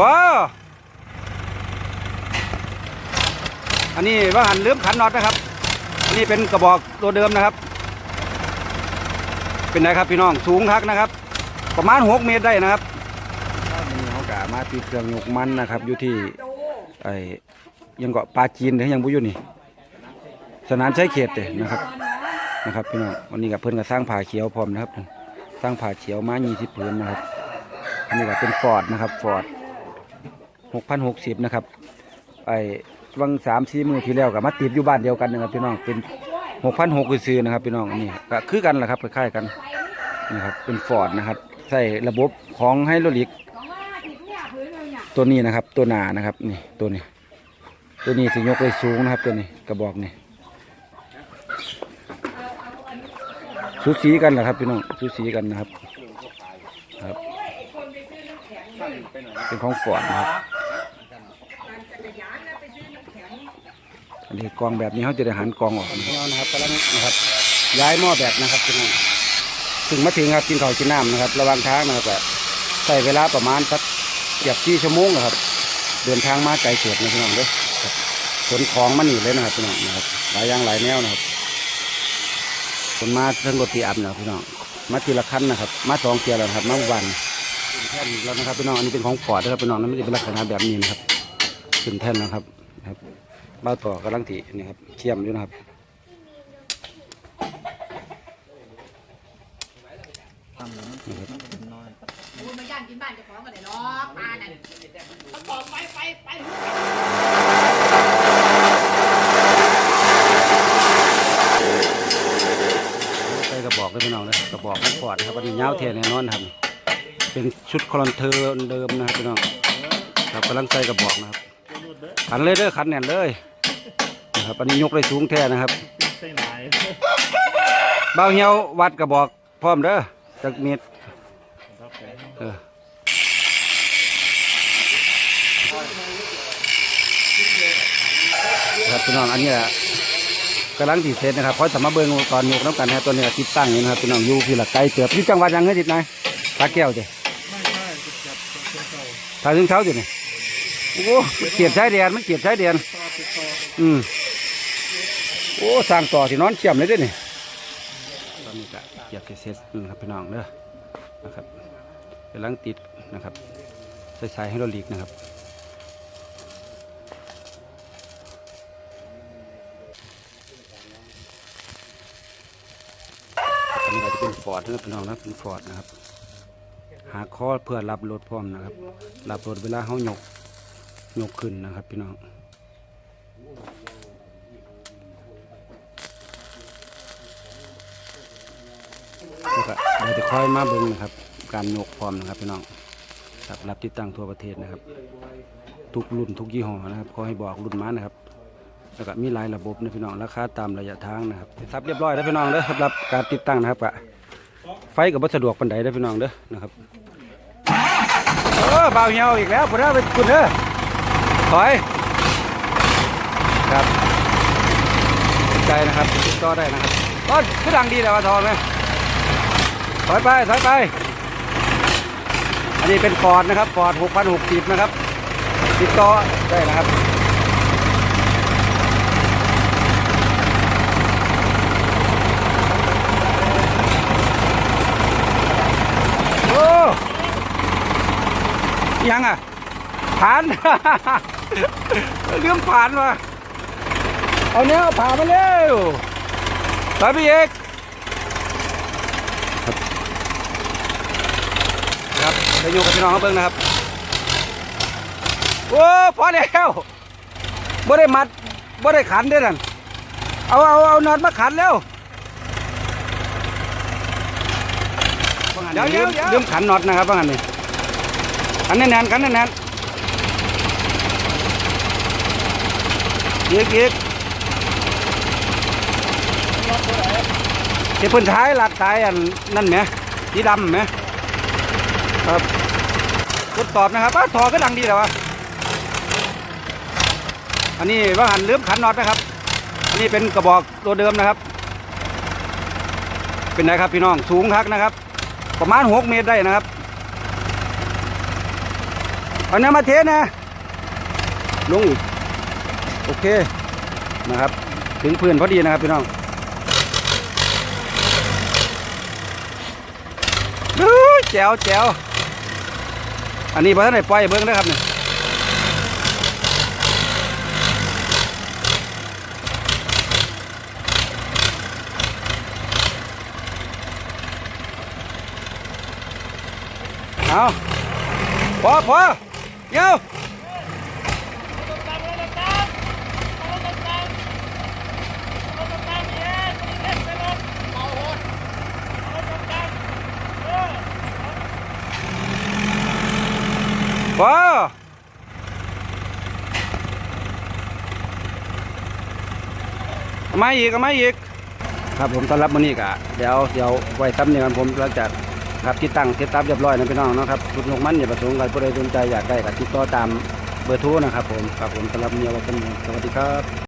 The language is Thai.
ว้าอันนี้ว่าหันลืมขันน็อตนะครับ อันนี้เป็นกระบอกตัวเดิมนะครับ เป็นไงครับพี่น้องสูงคักนะครับ ประมาณหกเมตรได้นะครับนี่เขากะมาตีเครื่องยกมันนะครับ อยู่ที่ไอ้ยังเกาะปลาจีนหรือยังบุอยู่นี่ สนามใช้เขตเด้นะครับนะครับพี่น้องวันนี้กับเพื่อนก็สร้างผาเขียวพร้อมนะครับสร้างผาเขียวมายี่สิบผืนนะครับอันนี้ก็เป็นฟอร์ดนะครับฟอร์ด หกพันหกสิบนะครับไอ้วังสามสี่มือที่แล้วกับมาติดอยู่บ้านเดียวกันนะครับพี่น้องเป็นหกพันหกซื้อนะครับพี่น้องนนี้ก็คือกันแหละครับคล้ายๆกันนะครับเป็นฟอร์ดนะครับใส่ระบบของไฮโดรลิกตัวนี้นะครับ ตัวหนานะครับนี่ตัวนี้ ตัวนี้สิยกได้สูงนะครับตัวนี้กระบอกนี่สูสีกันแหละครับพี่น้องสูสีกันนะครับครับ เป็นของฟอร์ดนะครับ อันนี้กองแบบนี้เขาจะได้หันกองออกนะครับกำลังนะครับ ย้ายหม้อแบบนะครับพี่น้องถึงมาถึงครับกินข้าวกินน้ำนะครับ ระหว่างทางนะครับใช้เวลาประมาณสักเกือบที่ชั่วโมงนะครับ เดินทางมาไกลเสียดนะพี่น้องเด้อขนของมาหนีเลยนะครับพี่น้องนะครับ หลายอย่างหลายแนวนะครับคนมาเทิงรถตีอับนะพี่น้องมาทีละคันนะครับ มาสองเกียร์แล้วนะครับมาวันขึ้นแท่นแล้วนะครับพี่น้องอันนี้เป็นของฟอร์ดนะครับพี่น้องนั่นไม่ได้เป็นลักษณะแบบนี้นะครับขึ้นแท่นนะครับครับ เบ้าต่อกำลังตีนี่ครับเชื่อมอยู่นะครับคุณมาย่างกินบ้านเจ้าของกันเลยเนาะปลานั่นเขาบอกไปไปไปใส่กระบอกเลยพี่น้องเลยกระบอกของฟอดนะครับอันนี้ยาวเทียนแน่นอนนะครับ เป็นชุดคอลอนเทอร์เดิมนะครับพี่น้องครับกำลังใส่กระบอกนะครับขันเลยเด้อขันแน่นเลย ครับ อันนี้ยกได้สูงแท้นะครับใส่ไหนเบ้าเหี่ยววัดกระบอกพร้อมเด้อจักเม็ดครับผมเออครับพี่น้องอันนี้กำลังติดเซตนะครับเพราะสามารถเบิ่งตอนยกน้ำกันนะครับตัวนี้ก็ติดตั้งอยู่นะครับพี่น้องอยู่พี่ละไกลเกือบที่จังหวัดยังเฮ้ยติดนายตาแก้วจ้ะไม่ใช่จะจับเส้นเก่าทางถึงเช้าอยู่นี่โอ้โหเกียบใช้เดียนมันเกียบใช้เดียนต่อติดต่ออืม โอ้สร้างต่อที่นอนเชื่อมเลยด้วยนี่ตอนนี้ก็เกียบเสร็จนะครับพี่น้องเด้อนะครับกำลังติดนะครับใส่สายให้เราหลีกนะครับอันนี้ก็จะเป็นฟอร์ดนะครับพี่น้องนะเป็นฟอร์ดนะครับ หาข้อเพื่อรับรถพร้อมนะครับรับรถเวลาเขายกยกขึ้นนะครับพี่น้อง แล้วก็เดี๋ยวจะคอยมาเบิ่งนะครับ การยกพร้อมนะครับพี่น้องครับรับติดตั้งทั่วประเทศนะครับ ทุกรุ่นทุกยี่ห้อนะครับขอให้บอกรุ่นมานะครับ แล้วก็มีหลายระบบนะพี่น้องราคาตามระยะทางนะครับทับเรียบร้อยแล้วพี่น้องเด้อสำหรับการติดตั้งนะครับก็ไฟกับวัสะดวกปันใดเด้พี่น้องเด้อนะครับเออเบาเหี่ยวอีกแล้วพวกเราไปคุณเด้อถอยครับใจนะครับติดต่อได้นะครับก็คือดังดีแต่ว่าทอไหม อยไปถอยไป อันนี้เป็นฟอร์ดนะครับฟอร์ด6,060นะครับ ติดต่อได้นะครับโอ้ยังอะผ่านเรื่องผ่านมาเอาเนี้ยผ่านมาเร็วถอยไปอีก ครับไปอยู่กับพี่น้องเขาเบิ่งนะครับโอ้พอแล้วบ่ได้มัดบ่ได้ขันเด้อนั่นเอาเอาเอาน็อตมาขันแล้วเดี๋ยวเดี๋ยวลืมขันน็อตนะครับว่างั้นนี่ขันแน่นๆขันแน่นๆอีกอีกที่เพิ่นท้ายหลักสายอันนั่นไหมสีดำไหม ครับทดสอบนะครับว่าถอก็ดังดีแล้ววะอันนี้ว่าหันลืมขันน็อตนะครับ อันนี้เป็นกระบอกตัวเดิมนะครับ เป็นไงครับพี่น้องสูงคักนะครับ ประมาณหกเมตรได้นะครับเอาน้ำมาเทนะ ลงอีกโอเคนะครับ ถึงพื้นพอดีนะครับพี่น้องอู้ยแจ๋วแจ๋ว อันนี้พอท่านไหนปล่อยเบิ้งนะครับเนี่ยเอาพอพอเดี๋ยว ว้าเอามาอีกมาอีก ครับผมต้อนรับวันนี้กะเดี๋ยวเดี๋ยวไว้ซ้ำเนี่ยผมหลังจากครับที่ตั้งเซตตับเรียบร้อยนะพี่น้องนะครับชุดนกมันอย่าประสงค์ใครผู้ใดสนใจอยากได้ก็ติดต่อตามเบอร์โทรนะครับผมครับผมสำหรับวันนี้ไว้ตำเนียงสวัสดีครับ